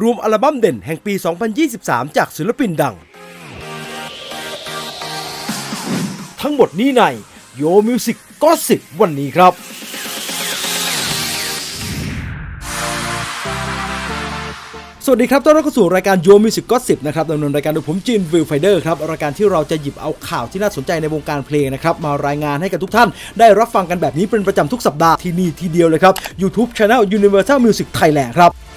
รวมอัลบั้มเด่นแห่งปี 2023 จากศิลปินดัง ทั้งหมดนี้ในโยมิวสิกก็สิบวันนี้ครับสวัสดีครับ ต้อนรับเข้าสู่รายการโยมิวสิกก็สิบนะครับดำเนินรายการโดยผมจินวิลไฟเดอร์ครับ รายการที่เราจะหยิบเอาข่าวที่น่าสนใจในวงการเพลงนะครับ มารายงานให้กับทุกท่าน ได้รับฟังกันแบบนี้เป็นประจำทุกสัปดาห์ที่นี่ทีเดียวเลยครับ YouTube Channel Universal Music Thailand ครับ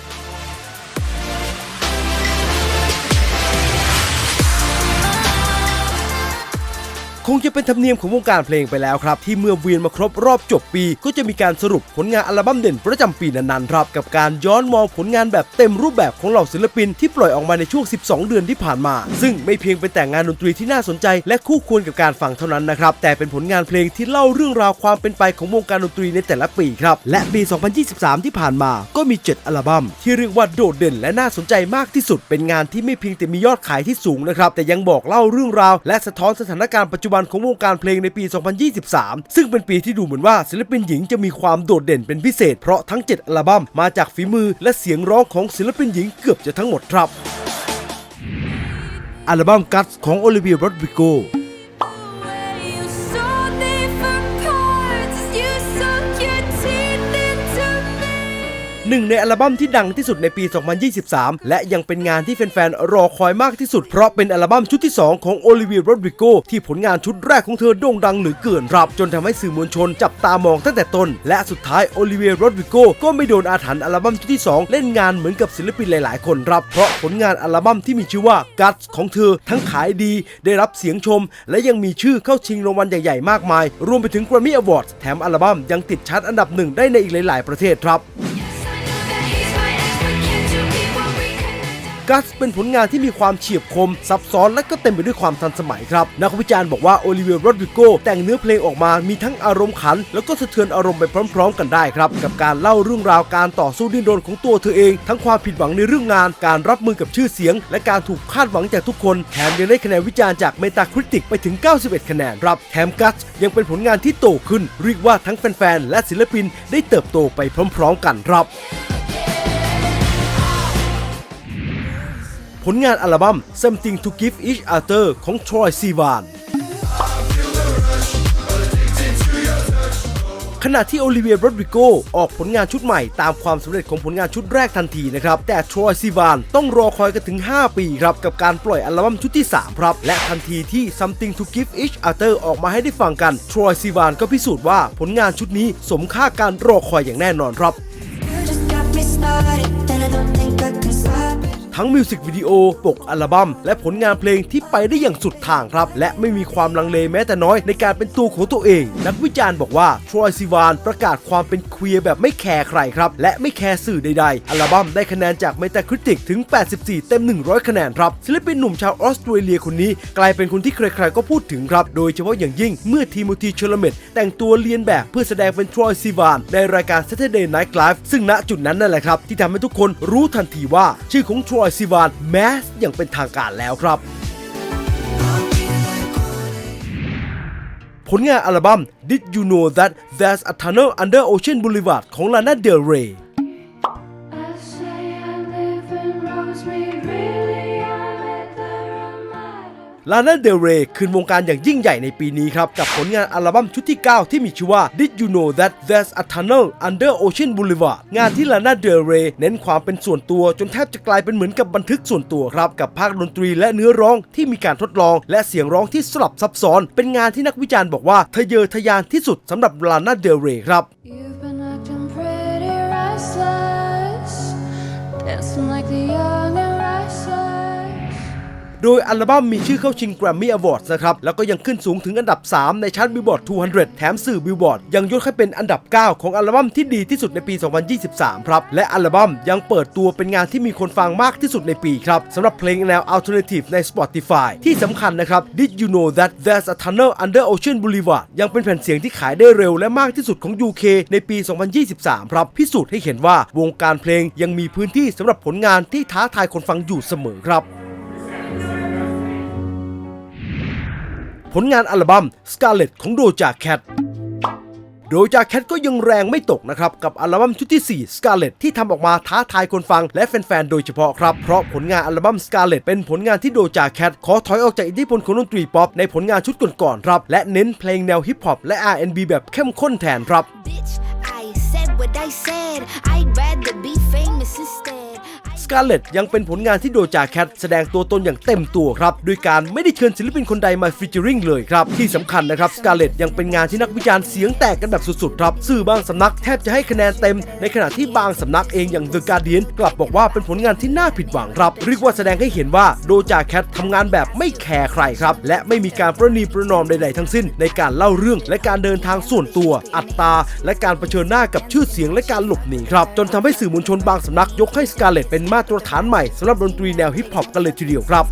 คงจะเป็นธรรมเนียมของวงการเพลงไปแล้วครับ ที่เมื่อเวียนมาครบรอบจบปี ก็จะมีการสรุปผลงานอัลบั้มเด่นประจำปีนั้นๆครับกับการย้อนมองผลงานแบบเต็มรูปแบบของเหล่าศิลปินที่ปล่อยออกมาในช่วง 12 เดือนที่ผ่านมา ซึ่งไม่เพียงเป็นแต่งานดนตรีที่น่าสนใจ และคู่ควรกับการฟังเท่านั้นนะครับแต่เป็นผลงานเพลงที่เล่าเรื่องราวความเป็นไปของวงการดนตรีในแต่ละปีครับและปี 2023 ที่ผ่านมาก็มี 7 อัลบั้มที่เรียกว่าโดดเด่นและน่าสนใจมากที่สุด เป็นงานที่ไม่เพียงแต่มียอดขายที่สูงนะครับแต่ยังบอกเล่าเรื่องราว และสะท้อนสถานการณ์ปัจจุบันของวงการเพลงในปี 2023 ซึ่งเป็นปีที่ดูเหมือนว่าศิลปินหญิงจะมีความโดดเด่นเป็นพิเศษ เพราะทั้ง 7 อัลบั้มมาจากฝีมือและเสียงร้องของศิลปินหญิงเกือบจะทั้งหมดครับ อัลบั้ม Guts ของโอลิเวียโรดริโก หนึ่งในอัลบั้มที่ดังที่สุดในปี 2023 และยังเป็นงานที่แฟนๆ รอคอยมากที่สุด เพราะเป็นอัลบั้มชุดที่ 2 ของโอลิเวียโรดริโกที่ผลงานชุดแรกของเธอโด่งดังเหลือเกินครับจนทำให้สื่อมวลชนจับตามองตั้งแต่ต้น และสุดท้ายโอลิเวียโรดริโกก็ไม่โดนอาถรรพ์อัลบั้มชุดที่ 2 เล่นงานเหมือนกับศิลปินหลายๆ คนครับ เพราะผลงานอัลบั้มที่มีชื่อว่า g u t ของเธอทั้งขายดี ได้รับเสียงชม และยังมีชื่อเข้าชิงรางวัลใหญ่ๆ มากมาย รวมไปถึง Grammy Awards แถมอัลบั้มยังติดชาร์ตอันดับหนึ่งได้ในอีกหลาย ๆ ประเทศครับ กัสเป็นผลงานที่มีความเฉียบคม ซับซ้อนและก็เต็มไปด้วยความทันสมัยครับ นักวิจารณ์บอกว่าโอลิเวียโรดริโกแต่งเนื้อเพลงออกมามีทั้งอารมณ์ขัน แล้วก็สะเทือนอารมณ์ไปพร้อม ๆ กันได้ครับ กับการเล่าเรื่องราวการต่อสู้ดิ้นรนของตัวเธอเอง ทั้งความผิดหวังในเรื่องงาน การรับมือกับชื่อเสียง และการถูกคาดหวังจากทุกคนแถมยังได้คะแนนวิจารณ์จากเมตาคริติกไปถึง 91 คะแนนครับแถมกัสยังเป็นผลงานที่โตขึ้นเรียกว่าทั้งแฟนๆและศิลปินได้เติบโตไปพร้อม ๆ กันครับ ผลงานอัลบั้ม Something to Give Each Other ของ Troy Sivan ขณะที่โอลิเวียโรดริโกออกผลงานชุดใหม่ตามความสำเร็จของผลงานชุดแรกทันทีนะครับ แต่ทรอยซีวานต้องรอคอยกันถึง 5 ปีครับ กับการปล่อยอัลบั้มชุดที่ 3 ครับ และทันทีที่ Something to Give Each Other ออกมาให้ได้ฟังกันทรอยซีวานก็พิสูจน์ว่าผลงานชุดนี้สมค่าการรอคอยอย่างแน่นอนครับ You just got me started, ทั้งมิวสิกวิดีโอ ปกอัลบั้ม และผลงานเพลงที่ไปได้อย่างสุดทางครับ และไม่มีความลังเลแม้แต่น้อยในการเป็นตัวของตัวเอง นักวิจารณ์บอกว่าทรอยซิวานประกาศความเป็นเคลียร์แบบไม่แคร์ใครครับ และไม่แคร์สื่อใดๆ อัลบั้มได้คะแนนจาก Metacritic ถึง 84 เต็ม 100 คะแนนครับ ศิลปินหนุ่มชาวออสเตรเลียคนนี้ กลายเป็นคนที่ใครๆก็พูดถึงครับ โดยเฉพาะอย่างยิ่งเมื่อทีโมธีเชลเมตแต่งตัวเลียนแบบเพื่อแสดงเป็นทรอยซิวานในรายการ Saturday Night Live ซึ่งณจุดนั้นนั่นแหละครับที่ทำให้ทุกคนรู้ทันทีว่าชื่อของทรอยซิวานแมสอย่างเป็นทางการแล้วครับ ผลงานอัลบั้ม Did You Know That There's a Tunnel Under Ocean Boulevard ของ Lana Del Rey ลา n าเดลเรย์คืนวงการอย่างยิ่งใหญ่ในปีนี้ครับ กับผลงานอัลบั้มชุดที่ 9 ที่มีชื่อว่า Did You Know That There's a Tunnel Under Ocean Boulevard งานที่ลา n าเดลเรย์เน้นความเป็นส่วนตัว จนแทบจะกลายเป็นเหมือนกับบันทึกส่วนตัวครับ กับภาคดนตรีและเนื้อร้องที่มีการทดลอง และเสียงร้องที่สลับซับซ้อน เป็นงานที่นักวิจารณ์บอกว่าทะเยอทะยานที่สุดสำหรับลา n าเดลเรย์ครับ you โดยอัลบั้มมีชื่อเข้าชิง Grammy Awards นะครับ แล้วก็ยังขึ้นสูงถึงอันดับ 3 ในชาร์ต Billboard 200 แถมสื่อ Billboard ยังยกให้เป็นอันดับ 9 ของอัลบั้มที่ดีที่สุดในปี 2023 ครับ และอัลบั้มยังเปิดตัวเป็นงานที่มีคนฟังมากที่สุดในปีครับสำหรับเพลงแนว Alternative ใน Spotify ที่สำคัญนะครับ Did you know that there's a tunnel under Ocean Boulevard ยังเป็นแผ่นเสียงที่ขายได้เร็วและมากที่สุดของ UK ในปี 2023 ครับ พิสูจน์ให้เห็นว่าวงการเพลงยังมีพื้นที่สำหรับผลงานที่ท้าทายคนฟังอยู่เสมอครับ ผลงานอัลบั้ม Scarlet ของ Doja Cat โดยจากแคทก็ยังแรงไม่ตกนะครับ กับอัลบั้มชุดที่ 4 Scarlet ที่ทำออกมาท้าทายคนฟังและแฟนๆ โดยเฉพาะครับ เพราะผลงานอัลบั้ม Scarlet เป็นผลงานที่โดจาแคทขอถอยออกจากอิทธิพลของดนตรีป๊อปในผลงานชุดก่อนๆครับ และเน้นเพลงแนวฮิปฮอปและ R&B แบบเข้มข้นแทนครับ Bitch, I said what I said. I'd rather be famous instead. สกาเลตยังเป็นผลงานที่โดจาแคทแสดงตัวตนอย่างเต็มตัวครับโดยการไม่ได้เชิญศิลปินคนใดมาฟีเจอริงเลยครับ ที่สำคัญนะครับสกาเลตยังเป็นงานที่นักวิจารณ์เสียงแตกกันแบบสุดๆครับสื่อบางสำนักแทบจะให้คะแนนเต็ม ในขณะที่บางสำนักเองอย่าง The Guardian กลับบอกว่าเป็นผลงานที่น่าผิดหวังครับเรียกว่าแสดงให้เห็นว่าโดจาแคททำงานแบบไม่แคร์ใครครับ และไม่มีการประนีประนอมใดๆทั้งสิ้น ในการเล่าเรื่องและการเดินทางส่วนตัว อัตราและการเผชิญหน้ากับชื่อเสียงและการหลบหนีครับ จนทำให้สื่อมวลชนบางสำนักยกให้สกาเลตเป็นมาตรฐานใหม่สำหรับดนตรีแนวฮิปฮอปกันเลยทีเดียวครับ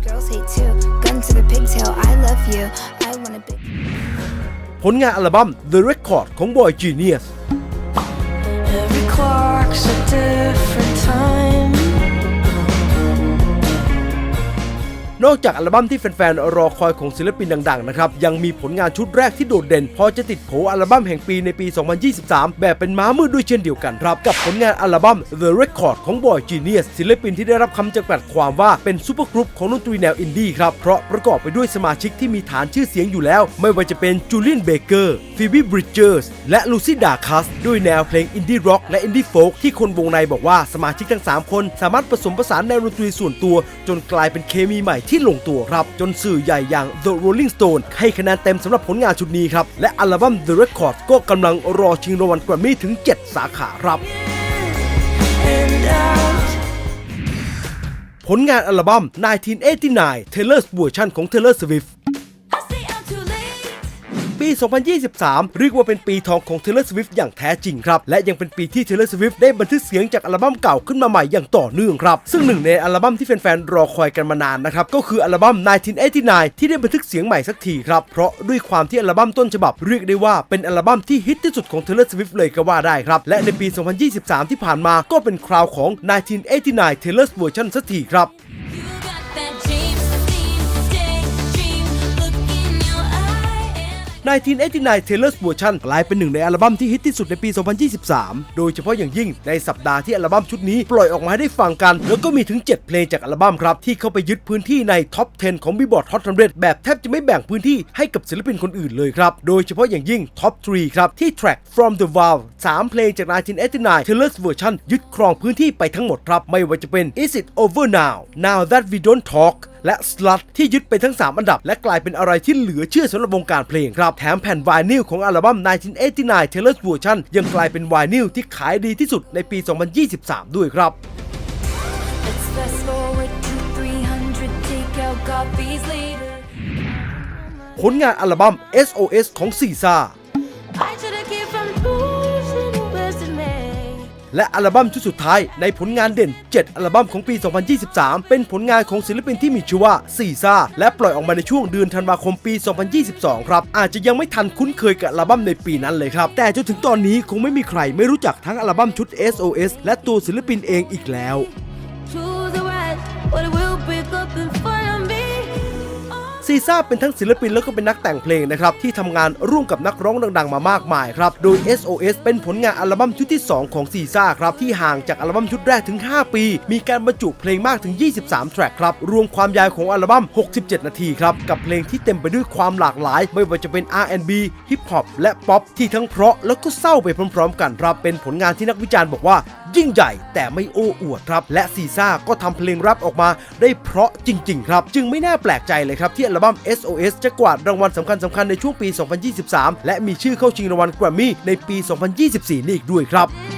ผลงานอัลบั้ม The Record ของ Boy Genius A record, a different time. นอกจากอัลบั้มที่แฟนๆรอคอยของศิลปินดังๆนะครับยังมีผลงานชุดแรกที่โดดเด่น พอจะติดโผอัลบั้มแห่งปีในปี 2023 แบบเป็นม้ามืดด้วยเช่นเดียวกันครับ กับผลงานอัลบั้ม The Record ของ Boy Genius ศิลปินที่ได้รับคำจำกัดความว่าเป็นซูเปอร์กรุ๊ปของดนตรีแนวอินดี้ครับ เพราะประกอบไปด้วยสมาชิกที่มีฐานชื่อเสียงอยู่แล้ว ไม่ว่าจะเป็นจูเลียนเบเกอร์ฟีบีบริดเจอร์สและลูซี่ดาคัสด้วยแนวเพลงอินดี้ร็อกและอินดี้โฟกที่คนวงในบอกว่าสมาชิกทั้ง 3 คน สามารถผสมผสานแนวดนตรีส่วนตัว จนกลายเป็นเคมีใหม่ที่ลงตัวครับ จนสื่อใหญ่อย่าง The Rolling Stone ให้คะแนนเต็มสำหรับผลงานชุดนี้ครับ และอัลบั้ม The Record ก็กำลังรอชิงรางวัลแกรมมี่ถึง 7 สาขาครับผลงานอัลบั้ม1989 Taylor's Version ของ Taylor Swift ปี 2023 เรียกว่าเป็นปีทองของ Taylor Swift อย่างแท้จริงครับ และยังเป็นปีที่ Taylor Swift ได้บันทึกเสียงจากอัลบั้มเก่าขึ้นมาใหม่อย่างต่อเนื่องครับ ซึ่งหนึ่งในอัลบั้มที่แฟนๆรอคอยกันมานานนะครับ ก็คืออัลบั้ม 1989 ที่ได้บันทึกเสียงใหม่สักทีครับ เพราะด้วยความที่อัลบั้มต้นฉบับเรียกได้ว่าเป็นอัลบั้มที่ฮิตที่สุดของ Taylor Swift เลยก็ว่าได้ครับ และในปี 2023 ที่ผ่านมาก็เป็นคราวของ 1989 Taylor's Version สักทีครับ 1989 Taylor's Version กลายเป็นหนึ่งในอัลบั้มที่ฮิตที่สุดในปี 2023 โดยเฉพาะอย่างยิ่งในสัปดาห์ที่อัลบั้มชุดนี้ปล่อยออกมาให้ได้ฟังกัน แล้วก็มีถึง 7 เพลงจากอัลบั้มครับ ที่เข้าไปยึดพื้นที่ในท็อป 10 ของ Billboard Hot 100 แบบแทบจะไม่แบ่งพื้นที่ให้กับศิลปินคนอื่นเลยครับ โดยเฉพาะอย่างยิ่งท็อป 3 ครับ ที่ Track From the Wall 3 เพลงจาก 1989 Taylor's Version ยึดครองพื้นที่ไปทั้งหมดครับ ไม่ว่าจะเป็น Is It Over Now Now That We Don't Talk และ Slut ที่ยึดไปทั้ง 3 อันดับ และกลายเป็นอะไรที่เหลือเชื่อสำหรับวงการเพลงครับ แถมแผ่นวายนิลของอัลบั้ม 1989 Taylor's Version ยังกลายเป็นวายนิลที่ขายดีที่สุดในปี 2023 ด้วยครับ Let's fast forward to 300 take out copies later. ผลงานอัลบั้ม SOS ของซีซ่า และอัลบั้มชุดสุดท้ายในผลงานเด่น 7 อัลบั้มของปี 2023 เป็นผลงานของศิลปินที่มีชื่อว่าซีซ่า และปล่อยออกมาในช่วงเดือนธันวาคมปี 2022 ครับ อาจจะยังไม่ทันคุ้นเคยกับอัลบั้มในปีนั้นเลยครับ แต่จนถึงตอนนี้คงไม่มีใครไม่รู้จักทั้งอัลบั้มชุด SOS และตัวศิลปินเองอีกแล้ว To the right, but it will pick up and ซีซ่าเป็นทั้งศิลปินแล้วก็เป็นนักแต่งเพลงนะครับที่ทำงานร่วมกับนักร้องดังๆ มามากมายครับ โดย SOS เป็นผลงานอัลบั้มชุดที่ 2 ของซีซ่าครับที่ห่างจากอัลบั้มชุดแรกถึง 5 ปี มีการบรรจุเพลงมากถึง 23 แทร็กครับรวมความยาวของอัลบั้ม 67 นาทีครับกับเพลงที่เต็มไปด้วยความหลากหลาย ไม่ว่าจะเป็น R&B ฮิปฮอปและป๊อปที่ทั้งเพราะแล้วก็เศร้าไปพร้อม ๆ กันครับเป็นผลงานที่นักวิจารณ์บอกว่า ยิ่งใหญ่ แต่ไม่โอ้อวดครับ และซีซ่าก็ทำเพลงรับออกมาได้เพราะจริง ๆ ครับ จึงไม่น่าแปลกใจเลยครับ ที่อัลบั้ม SOS จะกวาดรางวัลสำคัญสำคัญในช่วงปี 2023 และมีชื่อเข้าชิงรางวัลแกรมมี่ในปี 2024 นี่อีกด้วยครับ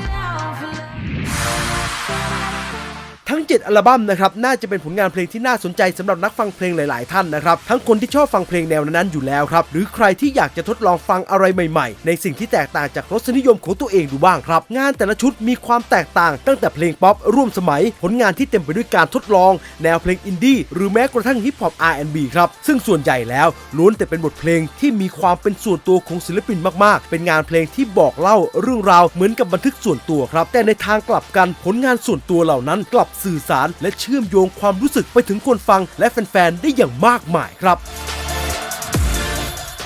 7 อัลบั้มนะครับน่าจะเป็นผลงานเพลงที่น่าสนใจสำหรับนักฟังเพลงหลาย ๆ ท่านนะครับทั้งคนที่ชอบฟังเพลงแนวนั้นๆอยู่แล้วครับหรือใครที่อยากจะทดลองฟังอะไรใหม่ ๆ ในสิ่งที่แตกต่างจากรสนิยมของตัวเองดูบ้างครับ งานแต่ละชุดมีความแตกต่าง ตั้งแต่เพลงป๊อปร่วมสมัย ผลงานที่เต็มไปด้วยการทดลอง แนวเพลงอินดี้หรือแม้กระทั่งฮิปฮอป R&B ครับซึ่งส่วนใหญ่แล้วล้วนแต่เป็นบทเพลงที่มีความเป็นส่วนตัวของศิลปินมาก ๆ เป็นงานเพลงที่บอกเล่าเรื่องราวเหมือนกับบันทึกส่วนตัวครับแต่ในทางกลับกันผลงานส่วนตัวเหล่านั้นกลับสื่อสาร และเชื่อมโยงความรู้สึกไปถึงคนฟังและแฟนๆ ได้อย่างมากมายครับ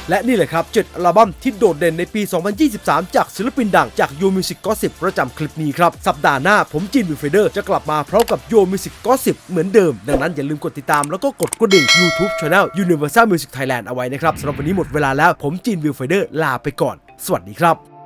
และนี่แหละครับ 7 อัลบั้มที่โดดเด่นในปี 2023 จากศิลปินดังจาก Yo Music Gossip ประจำคลิปนี้ครับ สัปดาห์หน้าผมจีนวิวเฟเดอร์จะกลับมาพร้อมกับ Yo Music Gossip เหมือนเดิม ดังนั้นอย่าลืมกดติดตามแล้วก็กดกระดิ่ง YouTube Channel Universal Music Thailand เอาไว้นะครับสำหรับวันนี้หมดเวลาแล้วผมจีนวิวเฟเดอร์ลาไปก่อน สวัสดีครับ